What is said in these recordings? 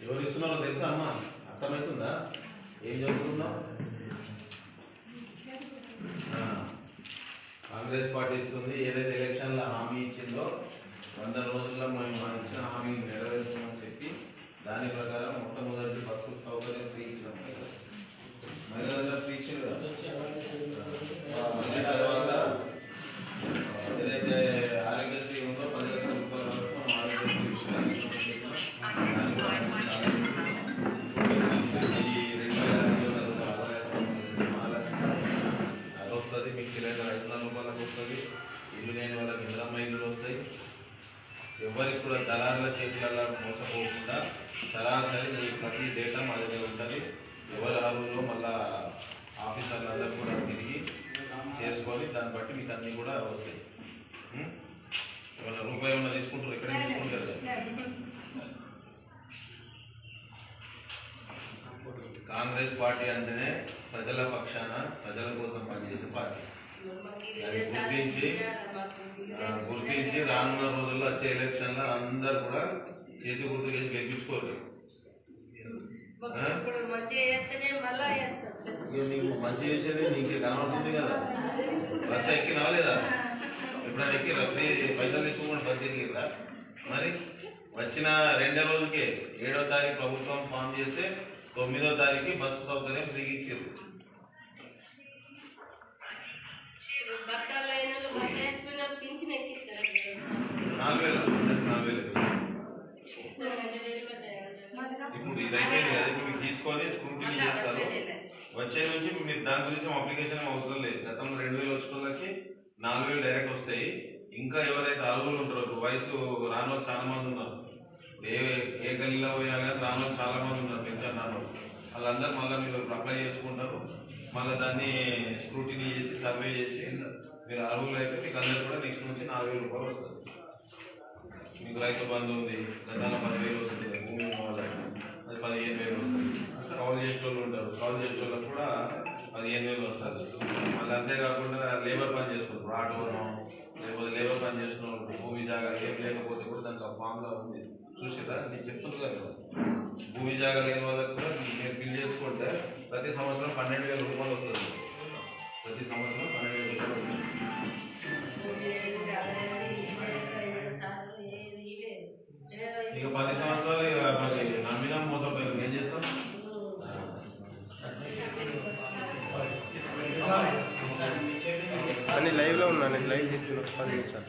ఎవరు ఇస్తున్నారో తెలుసా అమ్మ? అర్థమవుతుందా? ఏం చదువుతున్నావు? కాంగ్రెస్ పార్టీ ఇస్తుంది. ఏదైతే ఎలక్షన్లో హామీ ఇచ్చిందో వంద రోజుల్లో మేము ఇచ్చిన హామీని నెరవేర్చామని చెప్పి దాని చేతులలో మోసపోకుండా సరాసరి మీ ప్రతి డేటా మా దగ్గర ఉంటుంది. ఎవరు అర్హులో మళ్ళా ఆఫీసర్లందరూ కూడా తిరిగి చేసుకొని దాన్ని బట్టి మీకు అన్నీ కూడా వస్తాయి? ఏమన్నా రూపాయి ఏమన్నా తీసుకుంటారు? ఎక్కడ తీసుకుంటారు కాంగ్రెస్ పార్టీ అంటేనే ప్రజల పక్షాన ప్రజల కోసం పనిచేసే పార్టీ. గుర్తించి గుర్తించి రానున్న రోజుల్లో వచ్చే ఎలక్షన్లో అందరు కూడా చేతి గుర్తు చేసి గెలిపించుకోరు నీకు మంచి చేసేది నీకే కనబడుతుంది కదా. బస్ ఎక్కినావా లేదా? ఎప్పుడైనా ఎక్కిరా? ఫ్రీ పైసలు తీసుకుని బస్ ఎక్కిరా? మరి వచ్చిన రెండే రోజుకే ఏడో తారీఖు ప్రభుత్వం ఫామ్ చేస్తే తొమ్మిదో తారీఖు బస్సు సౌకర్యం ఫ్రీగా ఇచ్చారు. బట్టలు అయిన వాళ్ళు బట్టలు వేసుకున్న వాళ్ళు పింఛన్ ఎక్కిస్తారు నాలుగు వేలు ఒకసారి నాలుగు వేలు ఇస్తారు రెండు వేలు పడ్డాయి ఇప్పుడు తీసుకొని చేస్తారు. వచ్చే నుంచి మీరు దాని గురించి అప్లికేషన్ అవసరం లేదు. గతంలో రెండు వేలు వచ్చిన వాళ్ళకి నాలుగు వేలు డైరెక్ట్ వస్తాయి. ఇంకా ఎవరైతే అర్హులు ఉంటారో ఇప్పుడు వయసు రాని చాలా మంది ఉన్నారు. ఏ ఏ గల్లీలో కానీ రాని చాలా మంది ఉన్నారు రాని వాళ్ళు. వాళ్ళందరూ మళ్ళీ మీరు అప్లై చేసుకుంటారు. మళ్ళీ దాన్ని స్క్రూటినీ చేసి సర్వే చేసి మీరు అరువులు అయితే మీకు అందరు కూడా నెక్స్ట్ నుంచి నాలుగు వేల రూపాయలు వస్తుంది మీకు రైతు బంధు ఉంది గతాల పదివేలు వస్తుంది భూమి ఉన్న వాళ్ళకి అది పదిహేను వేలు వస్తుంది. కౌలు చేసే వాళ్ళు ఉంటారు కౌలు చేసే వాళ్ళకి కూడా పదిహేను వేలు వస్తుంది. మళ్ళీ అంతేకాకుండా లేబర్ పని చేసుకుంటారు ఆటోనో లేకపోతే లేబర్ పని చేసిన వాళ్ళు జాగా ఏం లేకపోతే కూడా దాంట్లో ఫామ్లా ఉంది. చూసారా నేను చెప్తుంది కదా. భూమి జాగా లేని వాళ్ళకి కూడా మీరు బిల్ చేసుకుంటే ప్రతి సంవత్సరం పన్నెండు వేల రూపాయలు వస్తుంది. ప్రతి సంవత్సరం పన్నెండు వేల రూపాయలు వస్తుంది. ఇక పది సంవత్సరాలు మరి నమ్మినా మోసపోయారు ఏం చేస్తాం? అని లైవ్లో ఉన్నా నేను లైవ్ తీసుకున్నా పది నిమిషాలు.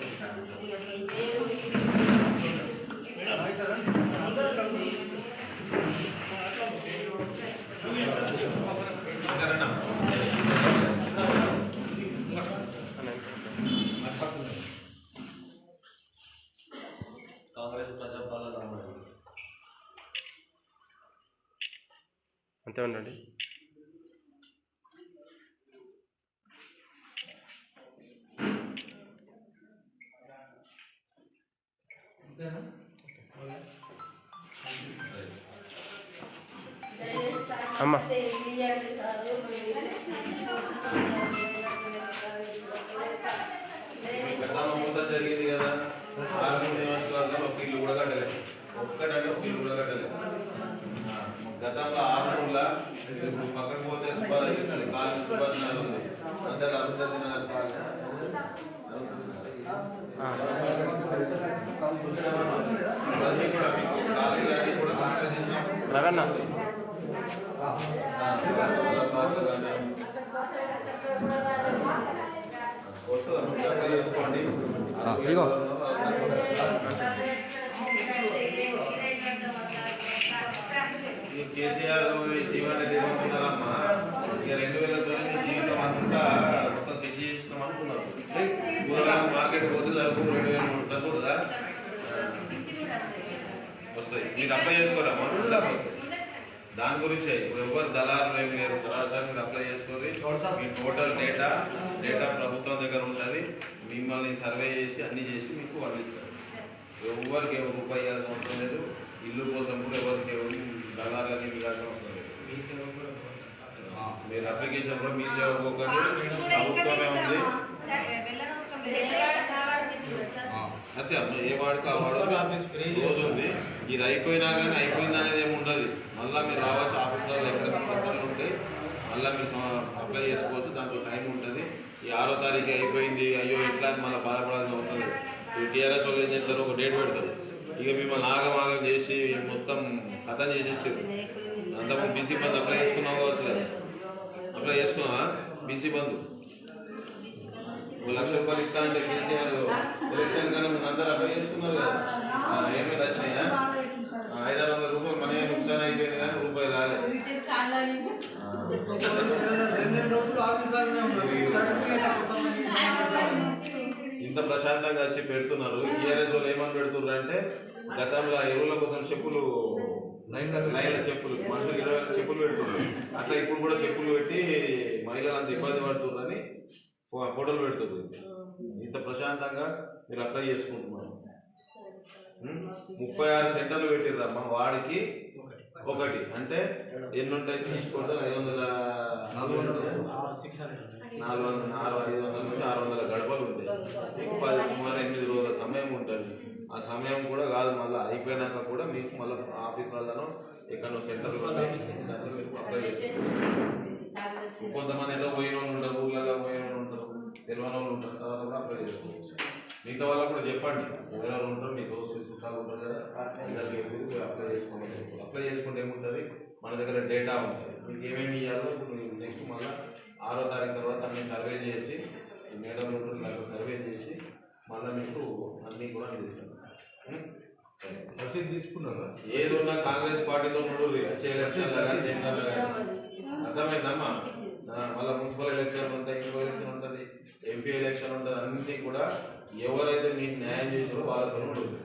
అంతే ఉండండి అమ్మ గతంలో మూత జరిగింది కదా ఆర్మూర్ నియోజకవర్గంలో ఒక ఇల్లు కూడా కట్టలేదు ఒక్కటంటే ఒక ఇల్లు కూడా కట్టలేదు ఆ, గతంలో పక్కకు పోతే సుబ్బారావు కాలనీ సుబ్బారావు అందరు ఈ కేసీఆర్ జీవన నిర్వహించాలమ్మా ఇక రెండు వేల తొమ్మిది జీవితం అంతా మొత్తం సెట్ చేసినాం అనుకున్నారు. కూరగాయల మార్కెట్ పోతే సరుకులు రెండు వేల మూడు సరుకులుదా వస్తాయి. నీకు అప్లై చేసుకోరా? మనుషులు దాని గురించి. ఎవరు దళారులు ఏమి లేరు. దళారులు మీరు అప్లై చేసుకోరు మీ టోటల్ డేటా డేటా ప్రభుత్వం దగ్గర ఉంటుంది. మిమ్మల్ని సర్వే చేసి అన్ని చేసి మీకు అందిస్తారు. ఎవరికి రూపాయి అవసరం లేదు. ఇల్లు కోసం కూడా ఎవరికి ఎవరు దళారులకి ఇవ్వాల్సిన అవసరం లేదు మీ సేవ కూడా ఆ, మీరు అప్లికేషన్ కూడా మీ సేవ ఒక్కొక్కటి ప్రభుత్వమే ఉంది. అంతే ఏ వాడికి ఆ వాడు ఆఫీస్ ఫ్రీ రోజు ఉంది. ఇది అయిపోయినా కానీ అయిపోయింది అనేది ఏమి ఉండదు. మళ్ళీ మీరు రావచ్చు ఆఫీస్లో ఎక్కడ సెంటర్లు ఉంటాయి మళ్ళీ మీరు అప్లై చేసుకోవచ్చు. దాంట్లో టైం ఉంటుంది. ఈ ఆరో తారీఖు అయిపోయింది. అయ్యో ఎట్లా అని మళ్ళీ బాధపడాల్సిన అవసరం లేదు. ఈ టీఆర్ఎస్ వాళ్ళు ఏం చేస్తారు? ఒక డేట్ పెడతారు. ఇక మిమ్మల్ని ఆగం ఆగం చేసి మొత్తం కథం చేసేసారు అంతకుముందు బీసీ బంద్ అప్లై చేసుకున్నావు కావచ్చు కదా? అప్లై చేసుకున్నావా? బీసీ బంధు ఒక లక్ష రూపాయలు ఇస్తా అంటే కేసీఆర్ ఎలక్షన్ కన్నా ముందు అందరూ అప్లై చేసుకున్నారు కదా. ఆ, ఏమీ వచ్చినాయా? ఆ, ఐదు ఆరు వందల రూపాయలు మనీ నుక్సాన్ అయిపోయింది కానీ రూపాయి రాలేదు. రెండు రోజులు ఇంత ప్రశాంతంగా వచ్చి పెడుతున్నారు. టీఆర్ఎస్ వాళ్ళు ఏమని పెడుతున్నారు అంటే గతంలో ఎరువుల కోసం చెప్పులు లైన్ల చెప్పులు మనుషులు ఇరవై వేల చెప్పులు పెడుతున్నారు. అట్లా ఇప్పుడు కూడా చెప్పులు పెట్టి మహిళలు అంత ఇబ్బంది పడుతున్నారని ఫో- ఫోటోలు పెడుతున్నారు ఇంత ప్రశాంతంగా మీరు అప్లై చేసుకుంటున్నారు? ముప్పై ఆరు సెంటర్లు పెట్టిర్రమ్మా వాడికి. ఒకటి. అంటే ఎన్ని ఉంటాయి తీసుకోండి. ఐదు వందల సిక్స్ హండ్రెడ్ నాలుగు వందల ఆరు ఐదు వందల నుంచి ఆరు వందల గడపలు ఉంటాయి. మీకు పది సుమారు ఎనిమిది రోజుల సమయం ఉంటుంది. ఆ సమయం కూడా కాదు మళ్ళీ. అయిపోయినాక కూడా మీకు మళ్ళీ ఆఫీస్ వాళ్ళను ఎక్కడో చేసుకోవచ్చు కొంతమంది ఏదో పోయిన వాళ్ళు ఉంటారు ఊళ్ళలో పోయిన వాళ్ళు ఉంటారు? తెలియని వాళ్ళు ఉంటారు. తర్వాత కూడా అప్లై చేసుకోవచ్చు. మిగతా వాళ్ళకు కూడా చెప్పండి. ఎవరెవరు ఉంటారు మీ దోస్తులు చుట్టాలు ఉంటారు కదా అందరికి అప్లై చెప్పు. అప్లై చేసుకుంటే ఏముంటుంది? మన దగ్గర డేటా ఉంటుంది. మీకు ఏమేమి ఇవ్వాలో ఇప్పుడు నెక్స్ట్ మళ్ళీ ఆరో తారీఖు తర్వాత అన్ని సర్వే చేసి ఈ మేడం ఉంటారు ఇలా సర్వే చేసి మళ్ళీ మీకు అన్నీ కూడా అందిస్తాను? రసీదు తీసుకున్నారా? ఏది ఉన్నా కాంగ్రెస్ పార్టీతో మూడు వచ్చే ఎలక్షన్లు కానీ జనరల్ కానీ. అర్థమైందమ్మా? మళ్ళీ మున్సిపల్ ఎలక్షన్ ఉంటాయి ఇంకో ఎలక్షన్ ఉంటుంది ఎంపీ ఎలక్షన్ ఉంటుంది అన్ని కూడా ఎవరైతే మీకు న్యాయం చేసారో వాళ్ళ ఉంటుంది